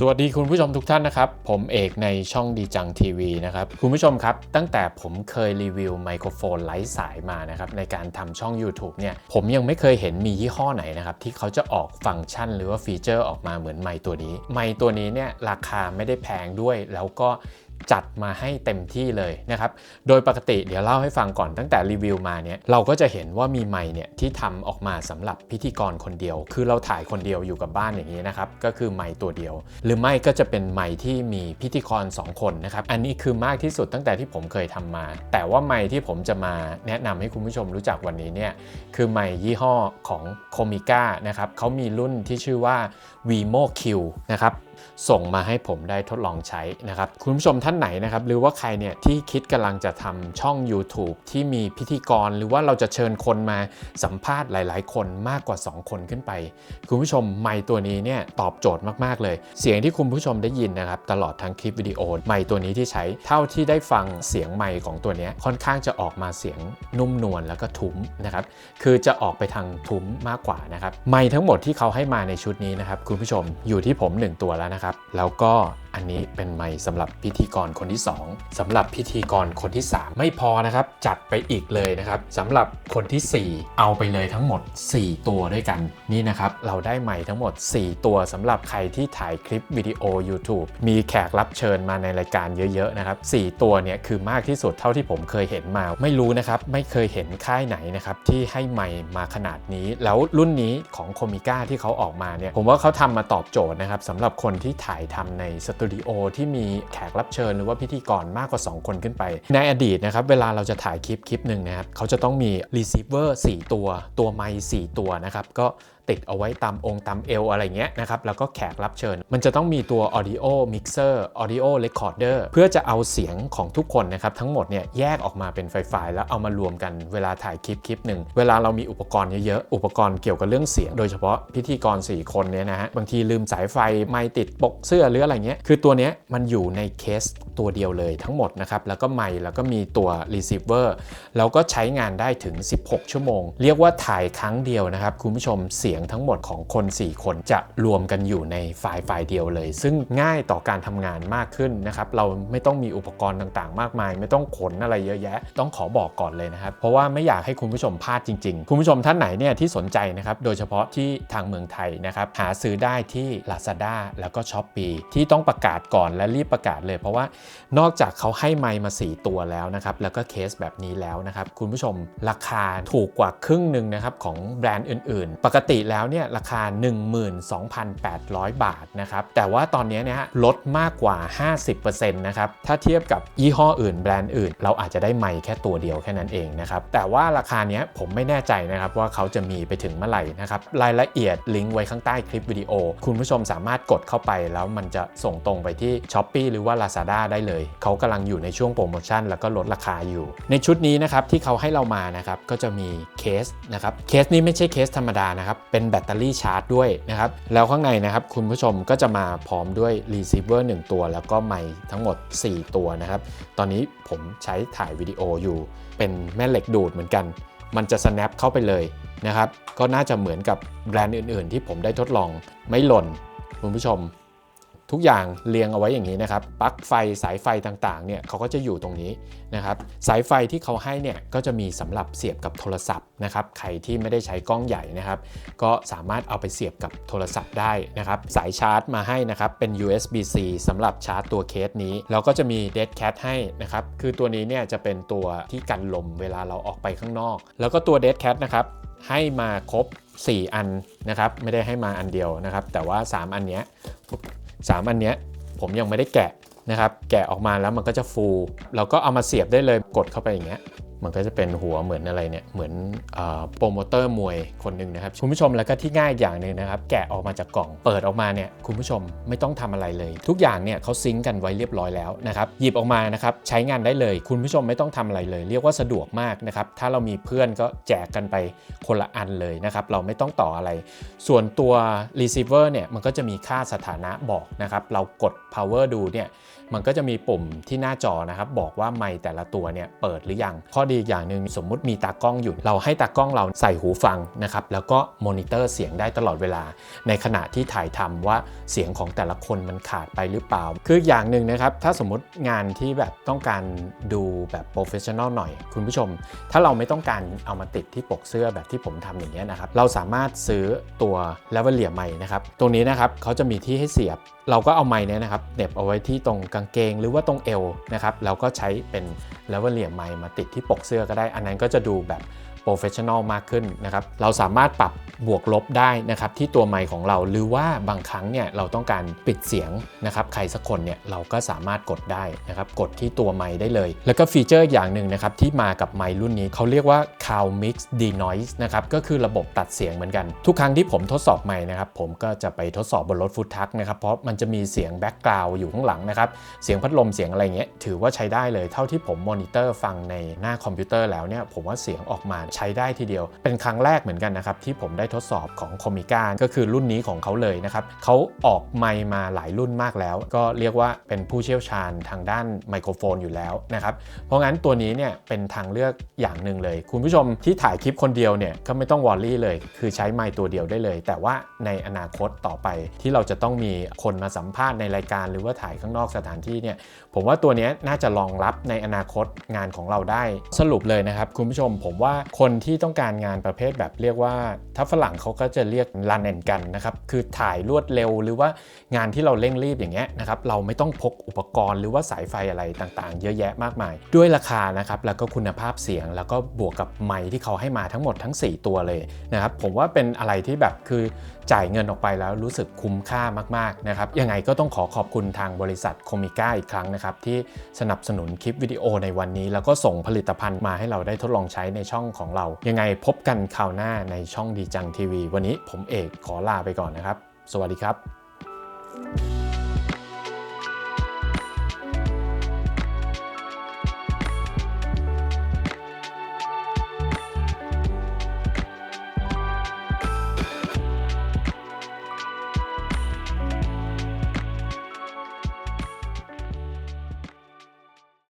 สวัสดีคุณผู้ชมทุกท่านนะครับ ผมเอกในช่องดีจังทีวีนะครับ คุณผู้ชมครับ ตั้งแต่ผมเคยรีวิวไมโครโฟนไร้สายมานะครับ ในการทำช่อง YouTube เนี่ย ผมยังไม่เคยเห็นมียี่ห้อไหนนะครับ ที่เขาจะออกฟังก์ชันหรือว่าฟีเจอร์ออกมาเหมือนไมค์ตัวนี้ ไมค์ตัวนี้เนี่ยราคาไม่ได้แพงด้วยแล้วก็ จัดมาให้เต็มที่เลยนะครับ โดยปกติเดี๋ยวเล่าให้ฟังก่อนตั้งแต่รีวิวมาเนี่ยเราก็จะเห็นว่ามีไมค์เนี่ยที่ทำออกมาสำหรับพิธีกรคนเดียว คือเราถ่ายคนเดียวอยู่กับบ้านอย่างนี้นะครับก็คือไมค์ตัวเดียว หรือไม่ก็จะเป็นไมค์ที่มีพิธีกร 2 คนนะครับอันนี้คือมากที่สุดตั้งแต่ที่ผมเคยทำมา แต่ว่าไมค์ที่ผมจะมาแนะนำให้คุณผู้ชมรู้จักวันนี้เนี่ยคือไมค์ยี่ห้อของ c o m i c a นะครับเขามีรุ่นที่ชื่อว่า Vimo Q นะครับส่งมาให้ผมได้ทดลองใช้นะครับคุณผู้ชมท่านไหนนะครับ หรือว่าใครเนี่ยที่คิดกำลังจะทำช่อง YouTube ที่มีพิธีกร หรือว่าเราจะเชิญคนมาสัมภาษณ์หลาย ๆ คนมากกว่า 2 คนขึ้นไป คุณผู้ชมไมค์ตัวนี้เนี่ยตอบโจทย์มาก ๆ เลย เสียงที่คุณผู้ชมได้ยินนะครับ ตลอดทั้งคลิปวิดีโอไมค์ตัวนี้ที่ใช้เท่าที่ได้ฟังเสียงไมค์ของตัวนี้ค่อนข้างจะออกมาเสียงนุ่มนวลแล้วก็ทุ้มนะครับคือจะออกไปทางทุ้มมากกว่านะครับไมค์ทั้งหมดที่เขาให้มาในชุดนี้นะครับคุณผู้ชมอยู่ที่ผม 1 ตัวแล้วนะครับ แล้วก็ อันนี้เป็นไมค์สำหรับพิธีกรคนที่ 2สำหรับพิธีกรคนที่ 3 ไม่พอนะครับ จัดไปอีกเลยนะครับสำหรับคนที่ 4 เอาไปเลยทั้งหมด 4 ตัวด้วยกันนี่นะครับ เราได้ไมค์ทั้งหมด 4 ตัวสำหรับใครที่ถ่ายคลิปวิดีโอ YouTube มีแขกรับเชิญมาในรายการเยอะๆนะครับ4ตัวเนี่ยคือมากที่สุดเท่าที่ผมเคยเห็นมา ไม่รู้นะครับไม่เคยเห็นค่ายไหนนะครับที่ให้ไมค์มาขนาดนี้ แล้วรุ่นนี้ของโคมิก้าที่เขาออกมาเนี่ยผมว่าเขาทำมาตอบโจทย์นะครับสำหรับคนที่ถ่ายทำในสตูดิโอที่มีแขกรับเชิญหรือว่าพิธีกรมากกว่า 2 คนขึ้นไป ในอดีตนะครับเวลาเราจะถ่ายคลิปคลิปหนึ่งนะครับเขาจะต้องมีรีเซิร์ฟเวอร์4ตัว ตัวไมค์4ตัวนะครับก็ ติดเอาไว้ตามองค์ตามเอวอะไรเงี้ยนะครับแล้วก็แขกรับเชิญ มันจะต้องมีตัว audio mixer audio recorder เพื่อจะเอาเสียงของทุกคนนะครับทั้งหมดเนี่ยแยกออกมาเป็นไฟล์แล้วเอามารวมกันเวลาถ่ายคลิปคลิปหนึ่งเวลาเรามีอุปกรณ์เยอะๆอุปกรณ์เกี่ยวกับเรื่องเสียง โดยเฉพาะพิธีกร 4 คนเนี่ยนะฮะบางทีลืมสายไฟไม่ติดปกเสื้อหรืออะไรเงี้ยคือตัวเนี้ยมันอยู่ในเคสตัวเดียวเลยทั้งหมดนะครับแล้วก็ไมค์แล้วก็มีตัว receiver แล้วก็ใช้งานได้ถึง 16 ชั่วโมง เรียกว่าถ่ายครั้งเดียวนะครับคุณผู้ชมเสียงทั้งหมดของคน 4 คนจะรวมกันอยู่ในไฟล์ไฟล์เดียวเลย ซึ่งง่ายต่อการทำงานมากขึ้นนะครับเราไม่ต้องมีอุปกรณ์ต่างๆ มากมาย ไม่ต้องขนอะไรเยอะแยะ ต้องขอบอกก่อนเลยนะครับ เพราะว่าไม่อยากให้คุณผู้ชมพลาดจริง ๆ คุณผู้ชมท่านไหนเนี่ยที่สนใจนะครับโดยเฉพาะที่ทางเมืองไทยนะครับหาซื้อได้ที่ Lazada แล้วก็ s h อ p e e ที่ต้องประกาศก่อนและรีบประกาศเลย เพราะว่านอกจากเขาให้ไมค์มา 4 ตัวแล้วนะครับแล้วก็เคสแบบนี้แล้วนะครับคุณผู้ชมราคาถูกกว่าครึ่งหนึ่งนะครับของแบรนด์อื่น ๆ ปกติแล้วเนี่ยราคา 12,800 บาทนะครับ แต่ว่าตอนนี้เนี่ยลดมากกว่า 50%นะครับ ถ้าเทียบกับยี่ห้ออื่นแบรนด์อื่น เราอาจจะได้ไมค์แค่ตัวเดียวแค่นั้นเองนะครับ แต่ว่าราคาเนี้ยผมไม่แน่ใจนะครับว่าเขาจะมีไปถึงเมื่อไหร่นะครับ รายละเอียดลิงก์ไว้ข้างใต้คลิปวิดีโอ คุณผู้ชมสามารถกดเข้าไปแล้วมันจะส่งตรงไปที่ s h อ p e e หรือว่า Lazada ได้เลย เขากำลังอยู่ในช่วงโปรโมชั่นแล้วก็ลดราคาอยู่ ในชุดนี้นะครับที่เขาให้เรามานะครับก็จะมีเคสนะครับเคสนี้ไม่ใช่เคสธรรมดานะครับเเป็นแบตเตอรี่ชาร์จด้วยนะครับ แล้วข้างในนะครับคุณผู้ชมก็จะมาพร้อมด้วยรีเซิร์ฟเวอร์1ตัว แล้วก็ไมค์ทั้งหมด 4 ตัวนะครับ ตอนนี้ผมใช้ถ่ายวิดีโออยู่เป็นแม่เหล็กดูดเหมือนกัน มันจะ snap เข้าไปเลยนะครับ ก็น่าจะเหมือนกับแบรนด์อื่น ๆ ที่ผมได้ทดลองไม่หล่นคุณผู้ชม ทุกอย่างเรียงเอาไว้อย่างนี้นะครับปลั๊กไฟสายไฟต่างๆเนี่ยเขาก็จะอยู่ตรงนี้นะครับสายไฟที่เขาให้เนี่ยก็จะมีสำหรับเสียบกับโทรศัพท์นะครับใครที่ไม่ได้ใช้กล้องใหญ่นะครับ ก็สามารถเอาไปเสียบกับโทรศัพท์ได้นะครับสายชาร์จมาให้นะครับเป็น USB-C สำหรับชาร์จตัวเคสนี้แล้วก็จะมี Dead Cat ให้นะครับคือตัวนี้เนี่ยจะเป็นตัวที่กันลมเวลาเราออกไปข้างนอก แล้วก็ตัว Dead Cat นะครับให้มาครบ 4 อันนะครับไม่ได้ให้มาอันเดียวนะครับแต่ว่า 3 อันเนี้ย 3 อันเนี้ยผมยังไม่ได้แกะนะครับ แกะออกมาแล้วมันก็จะฟูเราก็เอามาเสียบได้เลย กดเข้าไปอย่างเงี้ย มันก็จะเป็นหัวเหมือนอะไรเนี่ย เหมือนโปรโมเตอร์มวยคนหนึ่งนะครับ คุณผู้ชมแล้วก็ที่ง่ายอย่างหนึ่งนะครับ แกะออกมาจากกล่อง เปิดออกมาเนี่ย คุณผู้ชมไม่ต้องทำอะไรเลย ทุกอย่างเนี่ยเขาซิงกันไว้เรียบร้อยแล้วนะครับ หยิบออกมานะครับ ใช้งานได้เลย คุณผู้ชมไม่ต้องทำอะไรเลย เรียกว่าสะดวกมากนะครับ ถ้าเรามีเพื่อนก็แจกกันไปคนละอันเลยนะครับ เราไม่ต้องต่ออะไร ส่วนตัว receiver เนี่ย มันก็จะมีค่าสถานะบอกนะครับ เรากด power ดูเนี่ยมันก็จะมีปุ่มที่หน้าจอนะครับบอกว่าไมค์แต่ละตัวเนี่ยเปิดหรือยัง ข้อดีอีกอย่างหนึ่งสมมุติมีตากล้องอยู่ เราให้ตากล้องเราใส่หูฟังนะครับแล้วก็มอนิเตอร์เสียงได้ตลอดเวลา ในขณะที่ถ่ายทำว่าเสียงของแต่ละคนมันขาดไปหรือเปล่า คืออย่างหนึ่งนะครับถ้าสมมติงานที่แบบต้องการดูแบบโปรเฟชชั่นอลหน่อย คุณผู้ชม ถ้าเราไม่ต้องการเอามาติดที่ปกเสื้อแบบที่ผมทำอย่างเงี้ยนะครับเราสามารถซื้อตัว l a v e l i e r ไม้นะครับตรงนี้นะครับเขาจะมีที่ให้เสียบ เราก็เอาไม้เนี่ยนะครับเหน็บเอาไว้ที่ตรงกางเกงหรือว่าตรงเอวนะครับแล้วก็ใช้เป็นเลเวลเหลี่ยมไม้มาติดที่ปกเสื้อก็ได้ อันนั้นก็จะดูแบบ โปรเฟชชั่นอลมากขึ้นนะครับ เราสามารถปรับบวกลบได้นะครับที่ตัวไมค์ของเราหรือว่าบางครั้งเนี่ยเราต้องการปิดเสียงนะครับใครสักคนเนี่ยเราก็สามารถกดได้นะครับกดที่ตัวไมค์ได้เลย แล้วก็ฟีเจอร์อย่างหนึ่งนะครับที่มากับไมค์รุ่นนี้เขาเรียกว่า Cow Mix Denoise นะครับก็คือระบบตัดเสียงเหมือนกัน ทุกครั้งที่ผมทดสอบไมค์นะครับผมก็จะไปทดสอบบนรถฟูดทักนะครับเพราะมันจะมีเสียงแบ็กกราวด์อยู่ข้างหลังนะครับเสียงพัดลมเสียงอะไรเงี้ยถือว่าใช้ได้เลยเท่าที่ผมมอนิเตอร์ฟังในหน้าคอมพิวเตอร์แล้วเนี่ยผมว่าเสียงออกมาใช้ได้ทีเดียว เป็นครั้งแรกเหมือนกันนะครับที่ผมได้ทดสอบของคอมิก้าก็คือรุ่นนี้ของเขาเลยนะครับเขาออกไมมาหลายรุ่นมากแล้ว ก็เรียกว่าเป็นผู้เชี่ยวชาญทางด้านไมโครโฟนอยู่แล้วนะครับเพราะงั้นตัวนี้เนี่ยเป็นทางเลือกอย่างหนึ่งเลย คุณผู้ชมที่ถ่ายคลิปคนเดียวเนี่ยก็ไม่ต้องวอลลี่เลย คือใช้ไมค์ตัวเดียวได้เลย แต่ว่าในอนาคตต่อไปที่เราจะต้องมีคนมาสัมภาษณ์ในรายการ หรือว่าถ่ายข้างนอกสถานที่เนี่ยผมว่าตัวนี้น่าจะรองรับในอนาคตงานของเราได้สรุปเลยนะครับคุณผู้ชมผมว่าคนนที่ต้องการงานประเภทแบบเรียกว่าถ้าฝรั่งเขาก็จะเรียกรันแอนกันนะครับ คือถ่ายรวดเร็วหรือว่างานที่เราเร่งรีบอย่างเงี้ยนะครับ เราไม่ต้องพกอุปกรณ์หรือว่าสายไฟอะไรต่างๆ เยอะแยะมากมาย ด้วยราคานะครับ แล้วก็คุณภาพเสียง แล้วก็บวกกับไมค์ที่เขาให้มาทั้งหมดทั้ง 4 ตัวเลยนะครับ ผมว่าเป็นอะไรที่แบบคือจ่ายเงินออกไปแล้วรู้สึกคุ้มค่ามากๆนะครับ ยังไงก็ต้องขอขอบคุณทางบริษัทโคมิก้าอีกครั้งนะครับที่สนับสนุนคลิปวิดีโอในวันนี้ แล้วก็ส่งผลิตภัณฑ์มาให้เราได้ทดลองใช้ในช่องของเรา ยังไงพบกันคราวหน้าในช่องดีจังทีวี วันนี้ผมเอกขอลาไปก่อนนะครับ สวัสดีครับ